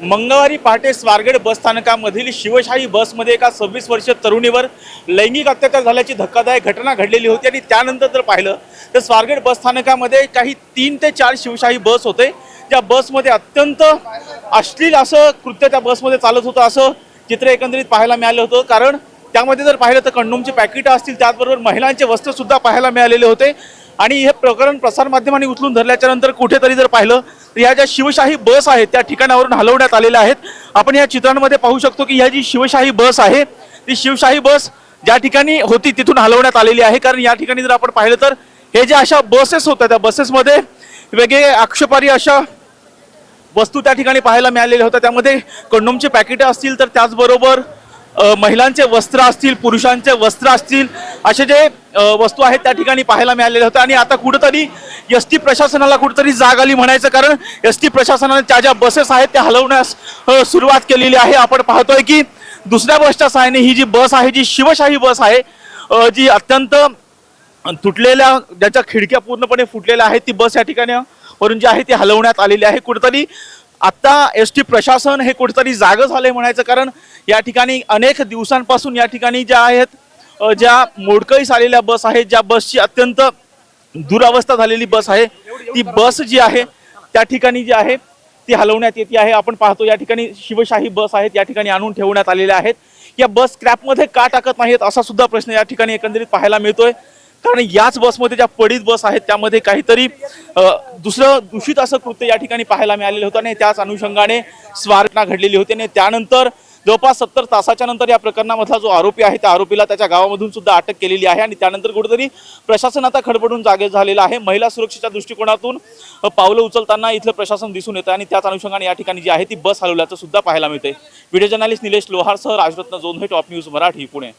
मंगळवारी पहाटे स्वारगेट बसस्थानकामधील शिवशाही बसमध्ये एका सव्वीस वर्षीय तरुणीवर लैंगिक अत्याचार झाल्याची धक्कादायक घटना घडलेली होती आणि त्यानंतर जर पाहिलं तर स्वारगेट बसस्थानकामध्ये काही तीन ते चार शिवशाही बस होते. त्या बसमध्ये अत्यंत अश्लील असं कृत्य त्या बसमध्ये चालत होतं असं चित्र एकंदरीत पाहायला मिळालं होतं. कारण त्यामध्ये जर पाहिलं तर कंडोमचे पॅकेट असतील त्याचबरोबर महिलांचे वस्त्रसुद्धा पाहायला मिळालेले होते. आणि हे प्रकरण प्रसारमाध्यमांनी उचलून धरल्याच्या नंतर कुठेतरी जर पाहिलं तर ह्या ज्या शिवशाही बस आहेत त्या ठिकाणावरून हलवण्यात आलेल्या आहेत. आपण या चित्रांमध्ये पाहू शकतो की ह्या जी शिवशाही बस आहे ती शिवशाही बस ज्या ठिकाणी होती तिथून हलवण्यात आलेली आहे. कारण या ठिकाणी जर आपण पाहिलं तर हे ज्या अशा बसेस होत्या त्या बसेसमध्ये वेगळे आक्षेपारी अशा वस्तू त्या ठिकाणी पाहायला मिळालेल्या होत्या. त्यामध्ये कंडोमचे पॅकेट असतील तर त्याचबरोबर महिलांचे वस्त्र असतील पुरुषांचे वस्त्र असतील असे जे वस्तू आहेत त्या ठिकाणी पाहायला मिळालेल्या होत्या आणि आता कुठंतरी एस टी प्रशासनाला कुठंतरी जाग आली म्हणायचं कारण एस टी प्रशासनाने त्या ज्या बसेस आहेत त्या हलवण्यास सुरुवात केलेली आहे. आपण पाहतोय की दुसऱ्या बसच्या सहाय्याने ही जी बस आहे जी शिवशाही बस आहे जी अत्यंत तुटलेल्या ज्याच्या खिडक्या पूर्णपणे फुटलेल्या आहेत ती बस या ठिकाणी वरून जी आहे ती हलवण्यात आलेली आहे. कुठंतरी आत्ता एस टी प्रशासन हे कुठेतरी जागं झालंय म्हणायचं कारण या ठिकाणी अनेक दिवसांपासून या ठिकाणी ज्या आहेत ज्या मोडकळीस आलेल्या बस आहेत ज्या बसची अत्यंत दुरावस्था झालेली बस आहे ती बस जी आहे त्या ठिकाणी जी आहे ती हलवण्यात येते आहे. आपण पाहतो या ठिकाणी शिवशाही बस आहेत या ठिकाणी आणून ठेवण्यात आलेल्या आहेत. या बस स्क्रॅपमध्ये का टाकत नाहीत असा सुद्धा प्रश्न या ठिकाणी एकंदरीत पाहायला मिळतोय. कारण याच बसमध्ये ज्या पडीत बस आहेत त्यामध्ये काहीतरी दुसरं दूषित असं कृत्य या ठिकाणी पाहायला मिळालेलं होतं आणि त्याच अनुषंगाने स्वारटना घडलेली होती आणि त्यानंतर जवळपास सत्तर तासाच्या नंतर या प्रकरणामधला जो आरोपी आहे त्या आरोपीला त्याच्या गावामधून सुद्धा अटक केलेली आहे आणि त्यानंतर कुठेतरी प्रशासन आता खडबडून जागे झालेलं आहे. महिला सुरक्षेच्या दृष्टिकोनातून पावलं उचलताना इथलं प्रशासन दिसून येतं आणि त्याच अनुषंगाने या ठिकाणी जी आहे ती बस हलवल्याचं सुद्धा पाहायला मिळते व्हिडिओ जर्नालिस्ट निलेश लोहारसह राजरत्न जोंधे टॉप न्यूज मराठी पुणे.